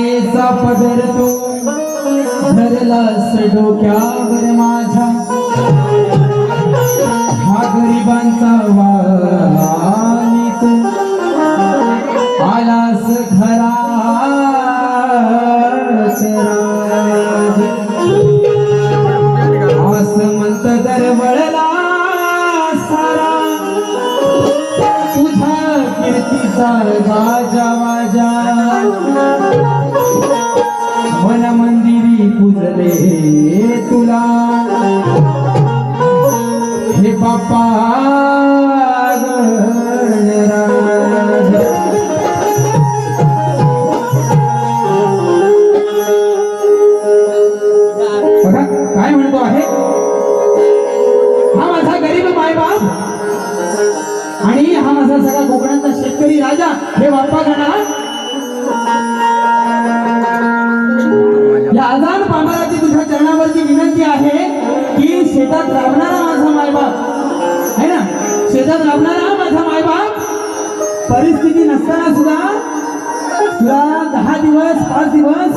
मायेचा पदर तो धरलास डोक्यावर माझ्या. हा गरिबांचा वार काय म्हणतो आहे? हा माझा गरीब मायबाप आणि हा माझा सगळा कोकणातला शेतकरी राजा हे बाप्पा गणा या आजान पामराची तुझ्या चरणावरती विनंती आहे की शेतात राबणारा माझा मायबाप शेतात राबणारा माझा मायबाप. परिस्थिती नसताना सुद्धा तुला दहा दिवस पाच दिवस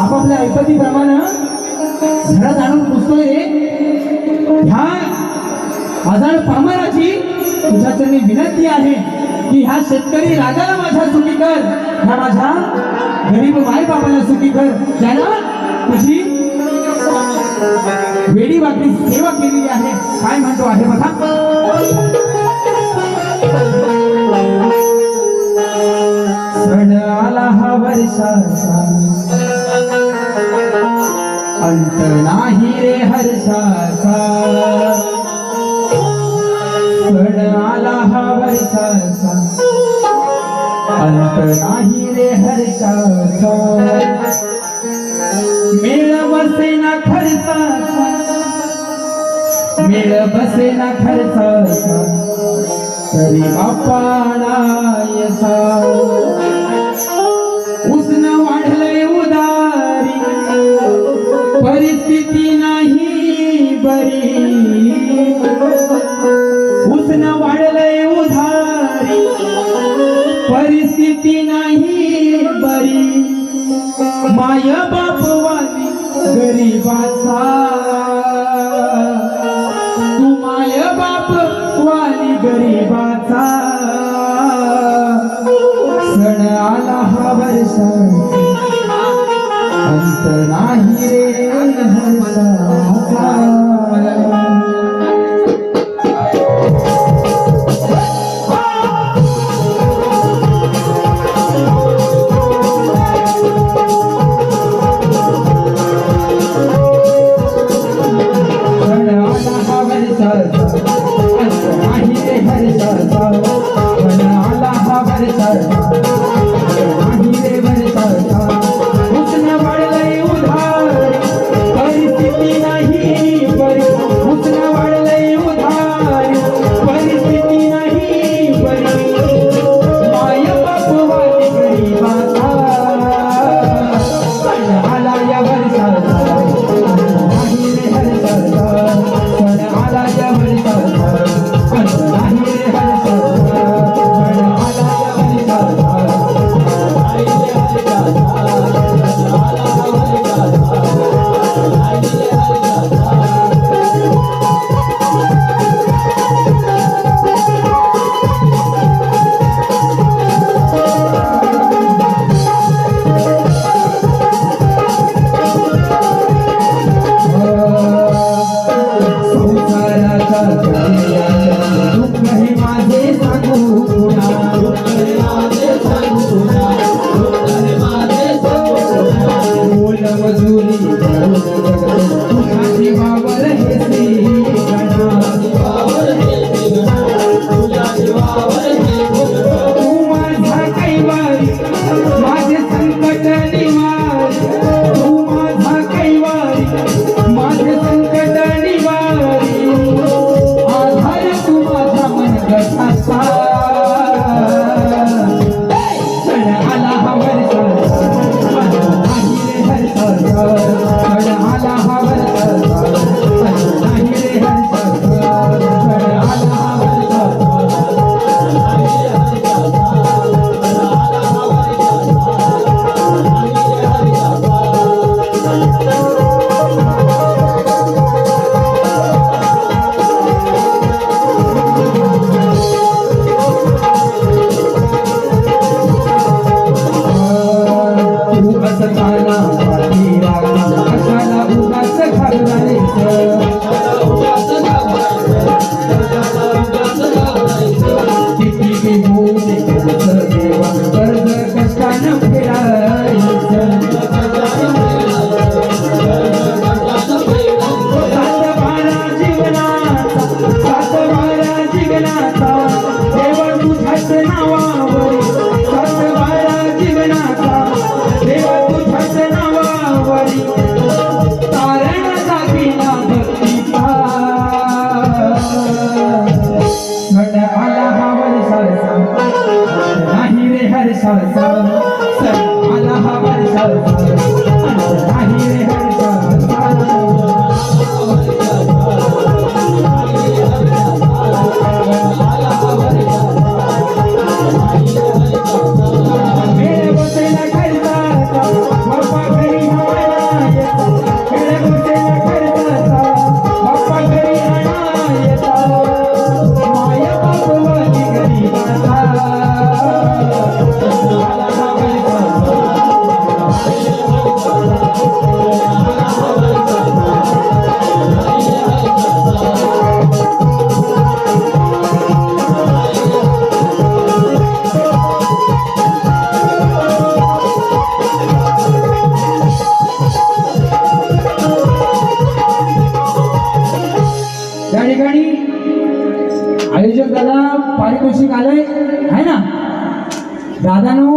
आपापल्या ऐपतीप्रमाणे घरात आणून पुसतोय ह्या आजार पामराची तुझ्या विनंती आहे की ह्या शेतकरी राजाला माझ्या सुखी कर. ह्या माझ्या गरीब मायबापाला चुकी सुखी कर. त्यानं तुझी वेडी वाकडी सेवा केलेली आहे. काय म्हणतो आहे बघा. सण आला हा वर्षाचा अंत नाही रे हर्षाचा सण आला हा वर्षाचा अंत नाही रे हर्षाचा मेळ बसेना खर्चाचा मिळ बसे ना खर्चाचा तरी बापाणायचा उष्ण वाढलंय उदारी. परिस्थिती नाही बरी. उष्ण वाढलंय उधारी. परिस्थिती नाही बरी. माय बापवाली गरीबाचा अंत नाही रे हर्षाचा Bye. Bukan. Música রাধানো